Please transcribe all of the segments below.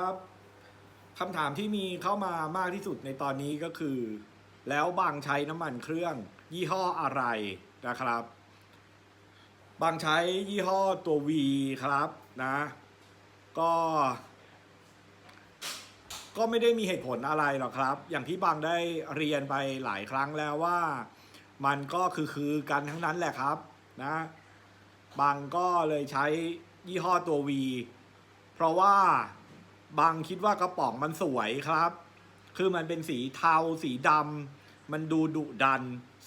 ครับคำถามที่มีเข้ามามากที่สุดในตอนนี้ก็คือ แล้วบางใช้น้ำมันเครื่องยี่ห้ออะไรนะครับ บางใช้ยี่ห้อตัว V ครับนะ ก็ ก็ไม่ได้มีเหตุผลอะไรหรอกครับ อย่างที่บางได้เรียนไปหลายครั้งแล้วว่า มันก็คือคือกันทั้งนั้นแหละครับนะ บางก็เลยใช้ยี่ห้อตัว V เพราะว่า บางคิดว่ากระป๋องมันสวยครับ คือมันเป็นสีเทาสีดำมันดูดุดัน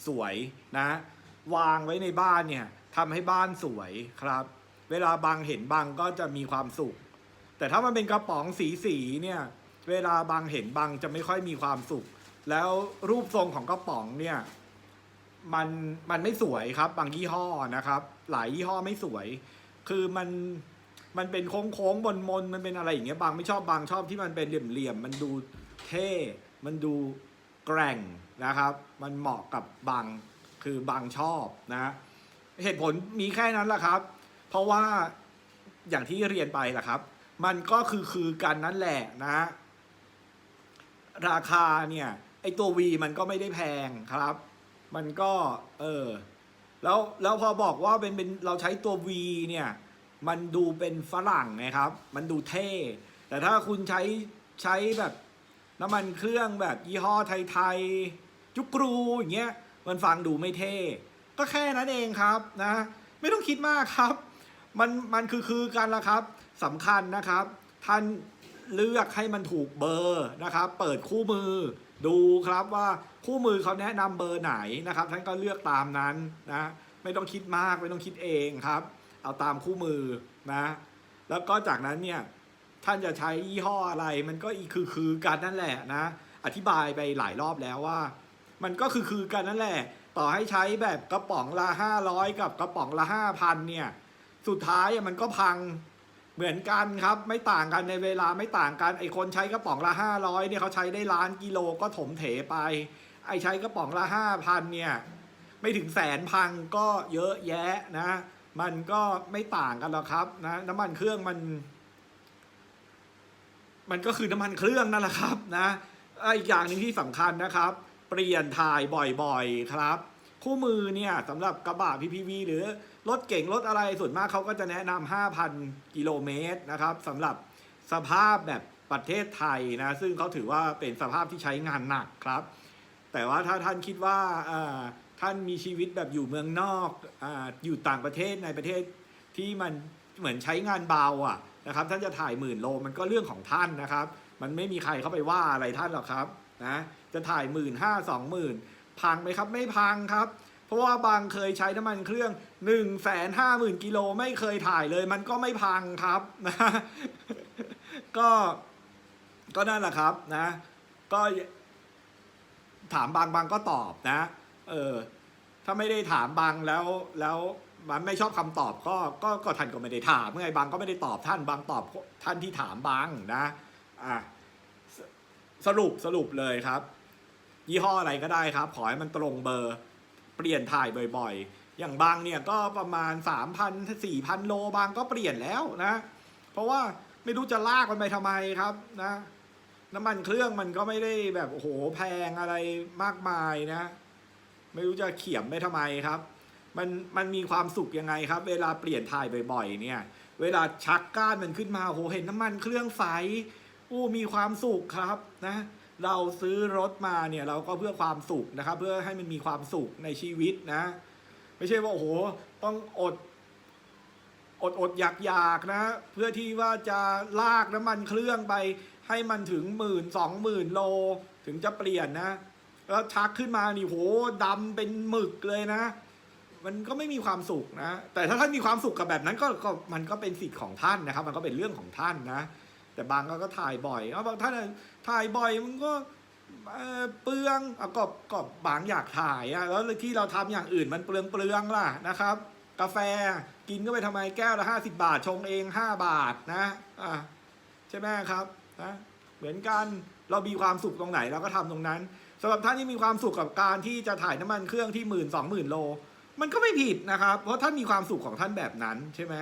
สวยนะ วางไว้ในบ้านเนี่ยทำให้บ้านสวยครับ เวลาบางเห็นบางก็จะมีความสุข แต่ถ้ามันเป็นกระป๋องสีสีเนี่ย เวลาบางเห็นบางจะไม่ค่อยมีความสุข แล้วรูปทรงของกระป๋องเนี่ยมันมันไม่สวยครับ บางยี่ห้อนะครับ หลายยี่ห้อไม่สวย คือมัน มันเป็นโค้งโค้งบนมนมันเป็นอะไรอย่างเงี้ยบางไม่ชอบบางชอบที่มันเป็นเหลี่ยมเหลี่ยมมันดูเท่ มันดูแกร่งนะครับ มันเหมาะกับบางคือบางชอบนะเหตุผลมีแค่นั้นแหละครับ เพราะว่าอย่างที่เรียนไปแหละครับ มันก็คือคือกันนั่นแหละนะ ราคาเนี่ยไอตัว V มันก็ไม่ได้แพงครับ มันก็เออแล้วแล้วพอบอกว่าเป็นเป็นเราใช้ตัว V เนี่ย มันดูเป็นฝรั่งไงครับ มันดูเท่ แต่ถ้าคุณใช้ใช้แบบน้ำมันเครื่องแบบยี่ห้อไทยๆจุกรูอย่างเงี้ยมันฟังดูไม่เท่ ก็แค่นั้นเองครับนะ ไม่ต้องคิดมากครับ มันมันคือคือกันละครับสำคัญนะครับ ท่านเลือกให้มันถูกเบอร์นะครับ เปิดคู่มือดูครับว่าคู่มือเขาแนะนำเบอร์ไหนนะครับ ท่านก็เลือกตามนั้นนะ ไม่ต้องคิดมาก ไม่ต้องคิดเองครับ เอาตามคู่มือนะ แล้วก็จากนั้นเนี่ยท่านจะใช้ยี่ห้ออะไรมันก็อีคือคือกันนั่นแหละนะ อธิบายไปหลายรอบแล้วว่า มันก็คือคือกันนั่นแหละ ต่อให้ใช้แบบกระป๋องละห้าร้อยกับกระป๋องละห้าพันเนี่ยสุดท้ายมันก็พังเหมือนกันครับ ไม่ต่างกันในเวลาไม่ต่างกันไอคนใช้กระป๋องละห้าร้อยเนี่ยเขาใช้ได้ล้านกิโลก็ถมเถไป ไอใช้กระป๋องละห้าพันเนี่ยไม่ถึงแสนพังก็เยอะแยะนะ มันก็ไม่ต่างกันหรอกครับนะน้ำมันเครื่องมัน มันก็คือน้ำมันเครื่องนั่นแหละครับนะอีกอย่างหนึ่งที่สำคัญนะครับ เปลี่ยนถ่ายบ่อยๆครับ คู่มือเนี่ยสำหรับกระบะ PPV หรือรถเก่งรถอะไรส่วนมากเขาก็จะแนะนำ5,000 กิโลเมตรนะครับสำหรับสภาพแบบประเทศไทยนะซึ่งเขาถือว่าเป็นสภาพที่ใช้งานหนักครับ แต่ว่าถ้าท่านคิดว่า ท่านมีชีวิตแบบอยู่เมืองนอกออยู่ต่างประเทศในประเทศที่มันเหมือนใช้งานเบาอะนะครับ ท่านจะถ่ายหมื่นโลมันก็เรื่องของท่านนะครับ มันไม่มีใครเข้าไปว่าอะไรท่านหรอกครับนะจะถ่ายหมื่นห้าสองหมื่นพังไหมครับไม่พังครับ เพราะว่าบางเคยใช้น้ำมันเครื่อง1นึ่งแสนห้าหมื่นกิโลไม่เคยถ่ายเลย มันก็ไม่พังครับนะก็ก็นั่นแหละครับนะ ก็ถามบางบางก็ตอบนะ เออ ถ้าไม่ได้ถามบางแล้วแล้วมันไม่ชอบคำตอบก็ก็ก็ท่านก็ไม่ได้ถามไงบางก็ไม่ได้ตอบท่านบางตอบท่านที่ถามบางนะอะสสรุปสรุปเลยครับ ยี่ห้ออะไรก็ได้ครับ ขอให้มันตรงเบอร์ เปลี่ยนถ่ายบ่อยๆ อย่างบางเนี่ยก็ประมาณ 3,000 4,000 โลบางก็เปลี่ยนแล้วนะ เพราะว่าไม่รู้จะลากมันไปทำไมครับนะน้ำมันเครื่องมันก็ไม่ได้แบบโอ้โหแพงอะไรมากมายนะ ไม่รู้จะเขียมไปทำไมครับ มันมันมีความสุขยังไงครับ เวลาเปลี่ยนถ่ายบ่อย ๆ เนี่ย เวลาชักก้านมันขึ้นมาโหเห็นน้ำมันเครื่องใสอู้มีความสุขครับนะเราซื้อรถมาเนี่ยเราก็เพื่อความสุขนะครับ เพื่อให้มันมีความสุขในชีวิตนะ ไม่ใช่ว่าโอ้โหต้องอด อดอดอยากอยากๆนะ เพื่อที่ว่าจะลากน้ำมันเครื่องไป ให้มันถึงหมื่นสองหมื่นโลถึงจะเปลี่ยนนะ แล้วชักขึ้นมานี่โหดำเป็นหมึกเลยนะ มันก็ไม่มีความสุขนะ แต่ถ้าท่านมีความสุขกับแบบนั้นก็ก็มันก็เป็นสิทธิ์ของท่านนะครับ มันก็เป็นเรื่องของท่านนะ แต่บางก็ก็ถ่ายบ่อยเอาบางท่านถ่ายบ่อยมันก็เออเปลืองเอาก็ก็บางอยากถ่ายอะแล้วที่เราทำอย่างอื่นมันเปลืองเปลืองล่ะนะครับ กาแฟกินก็ไปทำไมแก้วละห้าสิบาทชงเองห้าบาทนะอะใช่ไหมครับนะเหมือนกันเรามีความสุขตรงไหนเราก็ทำตรงนั้น สำหรับท่านที่มีความสุขกับการที่จะถ่ายน้ำมันเครื่องที่หมื่นสองหมื่นโล มันก็ไม่ผิดนะครับ เพราะท่านมีความสุขของท่านแบบนั้นใช่ไหม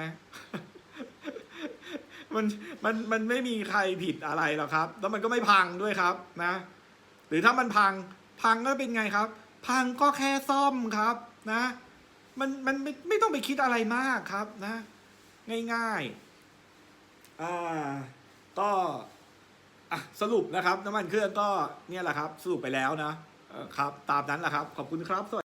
มันมันมันไม่มีใครผิดอะไรหรอกครับ แล้วมันก็ไม่พังด้วยครับนะ หรือถ้ามันพังพังก็เป็นไงครับ พังก็แค่ซ่อมครับนะ มันมันไม่ไม่ต้องไปคิดอะไรมากครับนะ ง่ายๆอ่าก็ อะสรุปนะครับน้ำมันเครื่องก็เนี่ยแหละครับ สรุปไปแล้วนะครับ ตามนั้นแหละครับ ขอบคุณครับสวัสดี